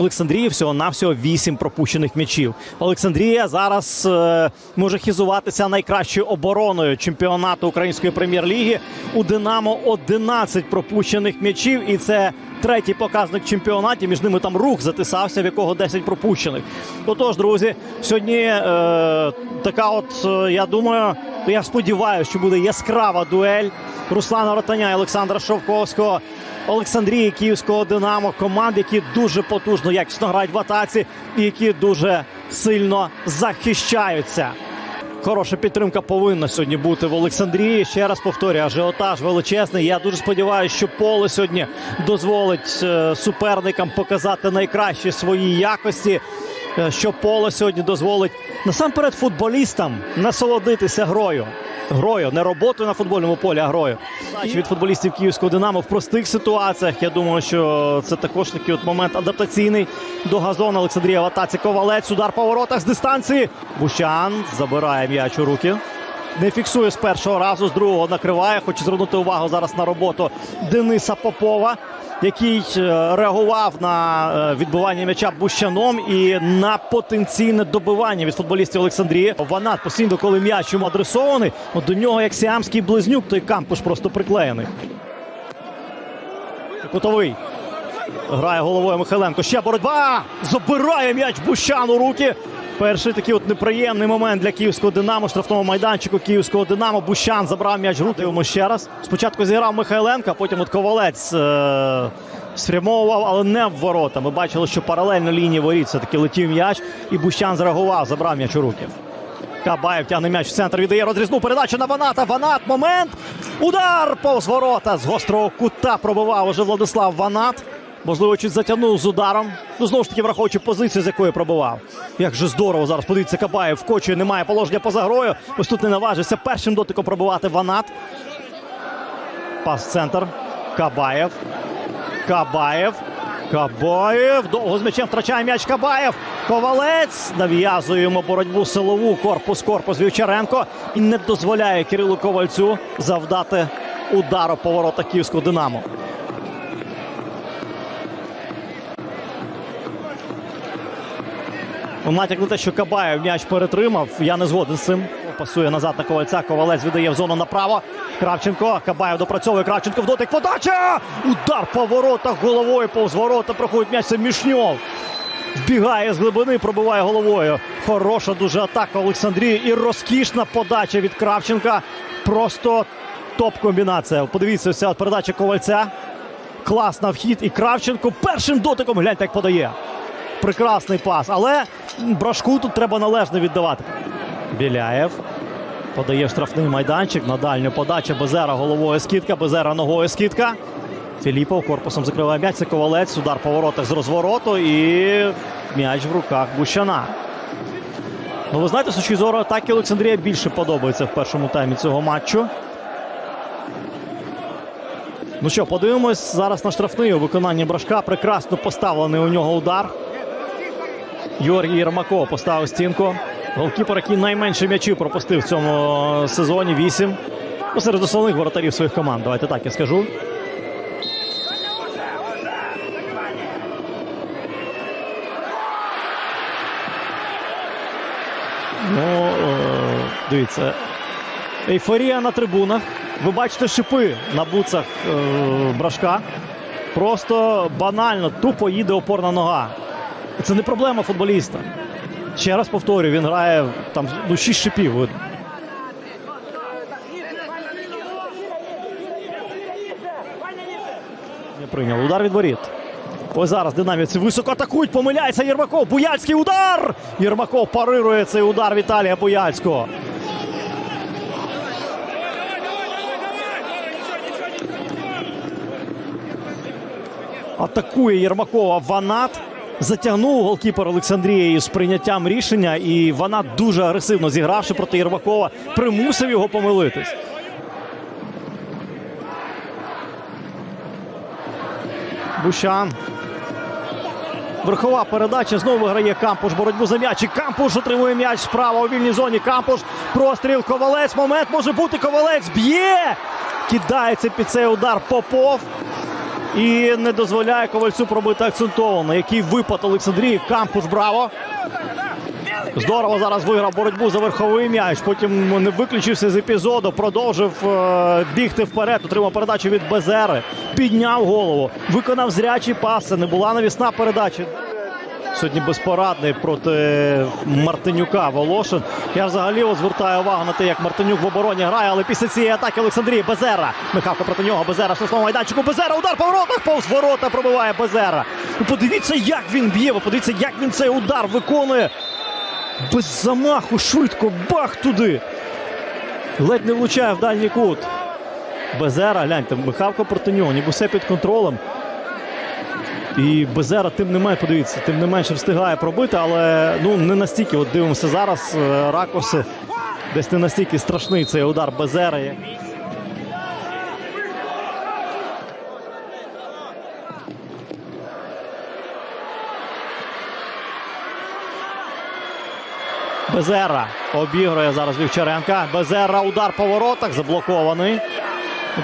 Олександрії всього навсього 8 пропущених м'ячів. Олександрія зараз е, може хізуватися найкращою обороною чемпіонату української прем'єр-ліги. У Динамо 11 пропущених м'ячів, і це третій показник чемпіонаті. Між ними там рух затисався, в якого 10 пропущених. Отож, друзі, сьогодні е, така, от е, я думаю, я сподіваюся, що буде яскрава дуель Руслана Ротаня і Олександра Шовковського. Олександрії Київського Динамо команд, які дуже потужно якісно грають в атаці і які дуже сильно захищаються. Хороша підтримка повинна сьогодні бути в Олександрії. Ще раз повторюю, ажіотаж величезний. Я дуже сподіваюся, що поле сьогодні дозволить е, суперникам показати найкращі свої якості. е, Що поле сьогодні дозволить насамперед футболістам насолодитися грою. Грою, не роботою на футбольному полі, а грою. І від футболістів київського Динамо в простих ситуаціях. Я думаю, що це також такий от момент адаптаційний до газону. Олександрія в Ковалець. Удар по воротах з дистанції. Бущан забирає м'яч у руки. Не фіксує з першого разу, з другого накриває. Хочу звернути увагу зараз на роботу Дениса Попова, який е, реагував на е, відбивання м'яча Бущаном і на потенційне добивання від футболістів Олександрії. Ванат постійно, коли м'яч йому адресований, от до нього як сіамський близнюк, той кампуш просто приклеєний. Кутовий. Грає головою Михайленко. Ще боротьба! Забирає м'яч Бущан у руки. Перший такий от неприємний момент для київського Динамо. Штрафного майданчику київського Динамо. Бущан забрав м'яч в. Дивимо ще раз. Спочатку зіграв Михайленко, а потім от Ковалець е- спрямовував, але не в ворота. Ми бачили, що паралельно лінії воріт все-таки летів м'яч, і Бущан зреагував, забрав м'яч у руки. Кабаєв тягне м'яч в центр, віддає розрізну передачу на Ваната. Ванат. Момент. Удар повз ворота. З гострого кута пробивав уже Владислав Ванат. Можливо, чуть затягнув з ударом. Ну, знову ж таки, враховуючи позицію, з якої пробивав. Як же здорово зараз. Подивіться, Кабаєв вкочує, немає положення поза грою. Ось тут не наважився першим дотиком пробивати Ванат. Пас в центр. Кабаєв. Кабаєв. Кабаєв. Довго з м'ячем втрачає м'яч Кабаєв. Ковалець. Нав'язує йому боротьбу силову. Корпус корпус Вівчаренко. І не дозволяє Кирилу Ковальцю завдати удару по воротах київського Динамо. Натяк на те, що Кабаєв м'яч перетримав. Я не згоден з цим. Пасує назад на ковальця. Ковалець віддає в зону направо. Кравченко. Кабаєв допрацьовує. Кравченко в дотик. Подача! Удар по воротах головою. Повз ворота проходить м'яч. Це Мішньов. Вбігає з глибини, пробиває головою. Хороша дуже атака Олександрії. І розкішна подача від Кравченка. Просто топ-комбінація. Подивіться, ось ця передача ковальця. Класна вхід. І Кравченко першим дотиком. Гляньте, як подає. Прекрасний пас. Але брашку тут треба належно віддавати. Біляєв подає штрафний майданчик на дальню подачу. Безера головою скидка, Безера ногою скидка. Філіпов корпусом закриває м'яч. Це ковалець. Удар по воротах з розвороту. І м'яч в руках Бущана. Ну, ви знаєте, з точки зору атаки Олександрія більше подобається в першому таймі цього матчу. Ну що, подивимось зараз на штрафний у виконанні брашка. Прекрасно поставлений у нього удар. Георгій Єрмаков поставив стінку. Голкіпер, який найменше м'ячів пропустив в цьому сезоні. Вісім. Ну, серед основних воротарів своїх команд. Давайте так я скажу. Ну, е, дивіться. Ейфорія на трибунах. Ви бачите шипи на буцах е, брашка. Просто банально, тупо їде опорна нога. Це не проблема футболіста. Ще раз повторюю, він грає там ну, 6 шипів. Не прийняв. Удар від воріт. Ось зараз динамівці високо атакують. Помиляється Єрмаков. Буяльський удар! Єрмаков парирує цей удар Віталія Буяльського. Атакує Єрмакова Ванат. Затягнув голкіпер Олександрії з прийняттям рішення. І Ванат дуже агресивно зігравши проти Єрмакова, примусив його помилитись. Бущан. Верхова передача знову виграє Кампуш. Боротьбу за м'яч. І Кампуш отримує м'яч справа у вільній зоні. Кампуш. Простріл. Ковалець. Момент може бути. Ковалець б'є. Кидається під цей удар Попов. І не дозволяє ковальцю пробити акцентовано. Який випад Олександрії. Кампуш браво. Здорово зараз виграв боротьбу за верховий м'яч. Потім не виключився з епізоду. Продовжив е, бігти вперед. Отримав передачу від Безери. Підняв голову. Виконав зрячі паси. Не була навісна передача. Сьогодні безпорадний проти Мартинюка Волошин. Я взагалі звертаю увагу на те, як Мартинюк в обороні грає, але після цієї атаки Олександрії Безера. Михавко проти нього. Безера в штрафному майданчику. Безера удар по воротах. Повз ворота пробиває Безера. Ну, подивіться, як він б'є. Ви подивіться, як він цей удар виконує. Без замаху швидко. Бах туди. Ледь не влучає в дальній кут. Безера, гляньте, Михавко проти нього, ніби все під контролем. І Безера тим не менше, подивіться, тим не менше встигає пробити, але ну не настільки. От дивимося зараз е, ракурси. Десь не настільки страшний цей удар Безера. Безера обігрує зараз Вівчаренка. Безера удар по воротах заблокований.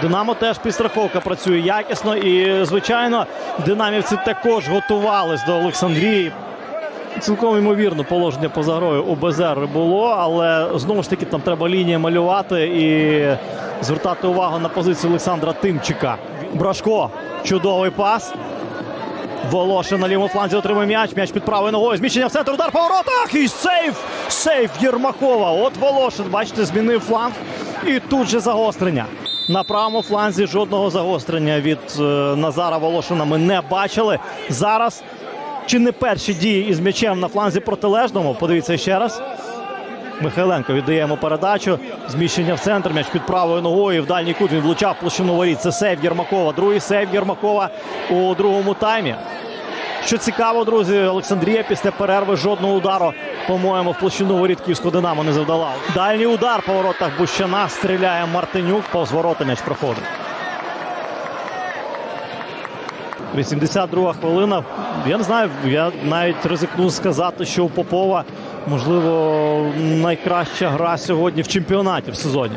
Динамо теж підстраховка працює якісно. І, звичайно, динамівці також готувались до Олександрії. Цілком ймовірно, положення поза грою у Безери було, але знову ж таки там треба лінія малювати і звертати увагу на позицію Олександра Тимчика. Брашко. Чудовий пас. Волошин на лівому фланзі отримує м'яч. М'яч під правою ногою. Зміщення в центр. Удар по воротах. І сейф! Сейф Єрмакова. От Волошин, бачите, змінив фланг. І тут же загострення. На правому фланзі жодного загострення від е, Назара Волошина ми не бачили. Зараз чи не перші дії із м'ячем на фланзі протилежному? Подивіться ще раз. Михайленко віддає йому передачу. Зміщення в центр. М'яч під правою ногою. В дальній кут він влучав площину воріт. Це сейв Єрмакова. Другий сейв Єрмакова у другому таймі. Що цікаво, друзі, Олександрія після перерви жодного удару, по-моєму, в площину воріт Київського Динамо не завдала. Дальній удар по воротах Бущана стріляє Мартинюк. Повз ворота м'яч проходить. 82 хвилина. Я не знаю, я навіть ризикну сказати, що у Попова, можливо, найкраща гра сьогодні в чемпіонаті в сезоні.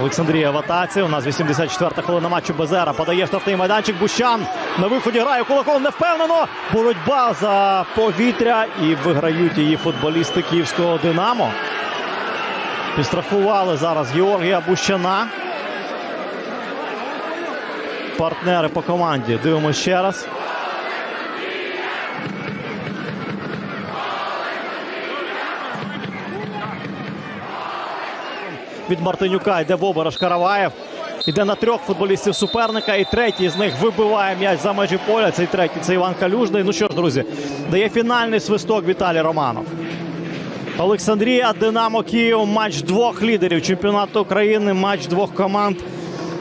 Олександрія в атаці. У нас 84-та хвилина матчу Безера. Подає штрафний майданчик. Бущан на виході грає кулаком невпевнено. Боротьба за повітря і виграють її футболісти київського Динамо. Підстрахували зараз Георгія Бущана. Партнери по команді. Дивимося ще раз. від Мартинюка йде Бобараш Караваєв. Іде на трьох футболістів суперника. І третій з них вибиває м'яч за межі поля. Цей третій це Іван Калюжний. Ну що ж, друзі, дає фінальний свисток Віталій Романов. Олександрія, Динамо Київ. Матч двох лідерів чемпіонату України. Матч двох команд,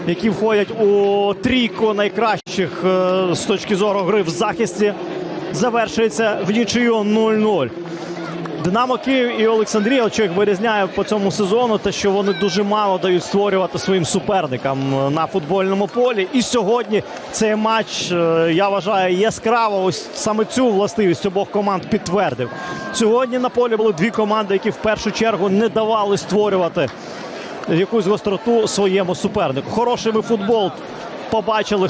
які входять у трійку найкращих е, з точки зору гри в захисті. Завершується в нічию 0-0. Динамо Київ і Олександрія, що їх вирізняє по цьому сезону, те, що вони дуже мало дають створювати своїм суперникам е, на футбольному полі. І сьогодні цей матч, е, я вважаю, яскраво ось саме цю властивість обох команд підтвердив. Сьогодні на полі були дві команди, які в першу чергу не давали створювати якусь гостроту своєму супернику. Хороший ми футбол побачили.